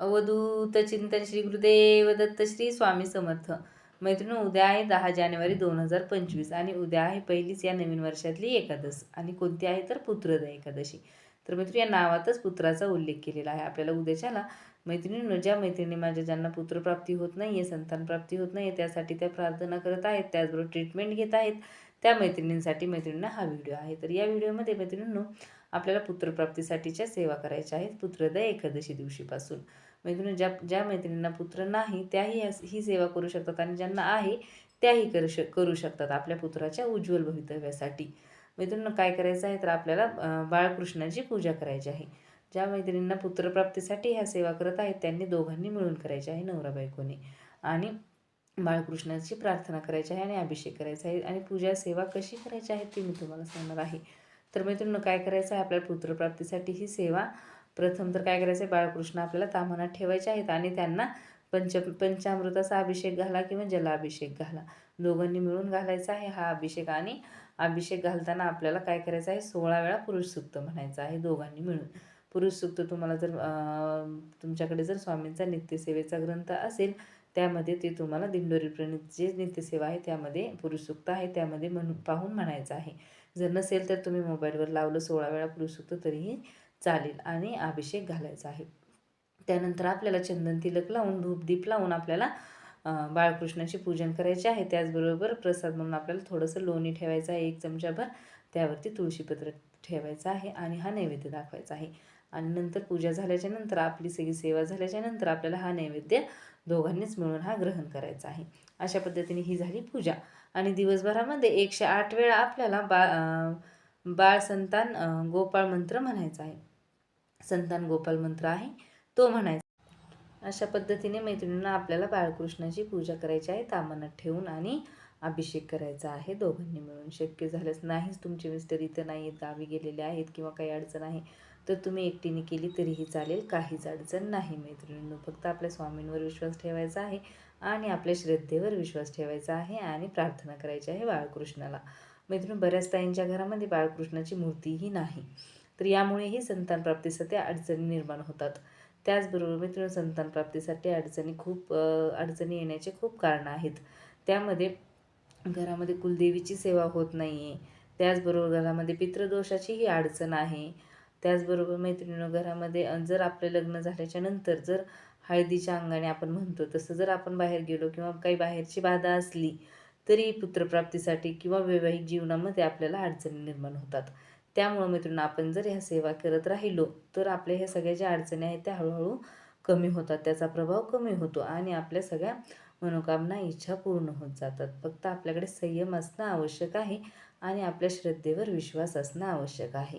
अवधूत चिंतन श्री गुरुदेव दत्त श्री स्वामी समर्थ मैत्रिणी उद्या आहे दहा जानेवारी दोन हजार पंचवीस आणि उद्या आहे पहिलीच या नवीन वर्षातली एकादश. आणि कोणती आहे तर पुत्रदा एकादशी. तर मैत्रिणी या नावातच पुत्राचा उल्लेख केलेला आहे आपल्याला उद्याच्याला. मैत्रिणींनो ज्या मैत्रिणी माझ्या ज्यांना पुत्रप्राप्ती होत नाही आहे संतानप्राप्ती होत नाही आहे त्यासाठी त्या प्रार्थना करत आहेत त्याचबरोबर ट्रीटमेंट घेत आहेत. त्या मैत्रिणींसाठी मैत्रिणींना हा व्हिडिओ आहे. तर या व्हिडिओमध्ये मैत्रिणींनो आपल्याला पुत्रप्राप्तीसाठीच्या सेवा करायच्या आहेत. पुत्रदय एकादशी दिवशीपासून. मैत्रिणी ज्या ज्या मैत्रिणींना पुत्र नाही त्याही ही सेवा करू शकतात आणि ज्यांना आहे त्याही करू शक करू शकतात आपल्या पुत्राच्या उज्ज्वल भवितव्यासाठी. मैत्रिणींना काय करायचं आहे? तर आपल्याला बाळकृष्णाची पूजा करायची आहे. ज्या मैत्रिणींना पुत्रप्राप्तीसाठी ह्या सेवा करत आहेत त्यांनी दोघांनी मिळून करायच्या आहे नवरा बायकोने. आणि बाळकृष्णाची प्रार्थना करायची आहे आणि अभिषेक करायचा आहे. आणि पूजा सेवा कशी करायची आहे ती मी तुम्हाला सांगणार आहे. तर मित्रांनो काय करायचं आहे आपल्याला पुत्रप्राप्तीसाठी? ही सेवा प्रथम तर काय करायचं आहे? बाळकृष्ण आपल्याला तामनात ठेवायचे आहेत आणि त्यांना पंच पंचामृताचा अभिषेक घाला किंवा जलाभिषेक घाला. दोघांनी मिळून घालायचा आहे हा अभिषेक आणि अभिषेक घालताना आपल्याला काय करायचं आहे? सोळा वेळा पुरुष सुक्त म्हणायचं आहे दोघांनी मिळून. पुरुष सुक्त तुम्हाला जर तुमच्याकडे जर स्वामींचा नित्यसेवेचा ग्रंथ असेल त्यामध्ये ते तुम्हाला दिंडोरी प्रणित जे नित्यसेवा आहे त्यामध्ये पुरुषसुक्त आहे त्यामध्ये म्हणून पाहून म्हणायचं आहे. जर नसेल तर तुम्ही मोबाईलवर लावलं सोळा वेळा पुरुषसुक्त तरीही चालेल आणि अभिषेक घालायचा आहे. त्यानंतर आपल्याला चंदन तिलक लावून धूपदीप लावून आपल्याला बाळकृष्णाचे पूजन करायचे आहे. त्याचबरोबर प्रसाद म्हणून आपल्याला थोडंसं लोणी ठेवायचं आहे एक चमचाभर. त्यावरती तुळशीपत्र ठेवायचं आहे आणि हा नैवेद्य दाखवायचा आहे. आणि नंतर पूजा झाल्याच्यानंतर आपली सगळी सेवा झाल्याच्यानंतर आपल्याला हा नैवेद्य दोघांनीच मिळून हा ग्रहण करायचा आहे. अशा पद्धतीने ही झाली पूजा. आणि दिवसभरामध्ये एकशे आठ वेळा आपल्याला बा बाळ संतान गोपाळ मंत्र म्हणायचा आहे. संतान गोपाल मंत्र आहे तो म्हणायचा अशा पद्धतीने मैत्रिणींना आपल्याला बाळकृष्णाची पूजा करायची आहे तामनात ठेवून आणि अभिषेक करायचा आहे. दोघांनी मिळून शक्य झाल्यास नाहीच तुमचे मिस्टर इथं नाही आहेत गावी गेलेले आहेत किंवा काही अडचण आहे तर तुम्ही एकटीने केली तरीही चालेल. काहीच अडचण नाही मैत्रिणींनो. फक्त आपल्या स्वामींवर विश्वास ठेवायचा आहे आणि आपल्या श्रद्धेवर विश्वास ठेवायचा आहे आणि प्रार्थना करायची आहे बाळकृष्णाला. मैत्रिणी बऱ्याच ताईंच्या घरामध्ये बाळकृष्णाची मूर्तीही नाही. तर यामुळेही संतान प्राप्तीसाठी अडचणी निर्माण होतात. त्याचबरोबर मित्र संतान प्राप्तीसाठी अडचणी खूप अडचणी येण्याचे खूप कारणं आहेत. त्यामध्ये घरामध्ये कुलदेवीची सेवा होत नाही आहे त्याचबरोबर घरामध्ये पितृदोषाचीही अडचण आहे. त्याचबरोबर मैत्रिणीनं घरामध्ये जर आपले लग्न झाल्याच्यानंतर जर हळदीच्या अंगाने आपण म्हणतो तसं जर आपण बाहेर गेलो किंवा काही बाहेरची बाधा असली तरी पुत्रप्राप्तीसाठी किंवा वैवाहिक जीवनामध्ये आपल्याला अडचणी निर्माण होतात. त्यामुळं मित्रांनो आपण जर ह्या सेवा करत राहिलो तर आपल्या ह्या सगळ्या ज्या अडचणी आहेत त्या हळूहळू कमी होतात. त्याचा प्रभाव कमी होतो आणि आपल्या सगळ्या मनोकामना इच्छा पूर्ण होत जातात. फक्त आपल्याकडे संयम असणं आवश्यक आहे आणि आपल्या श्रद्धेवर विश्वास असणं आवश्यक आहे.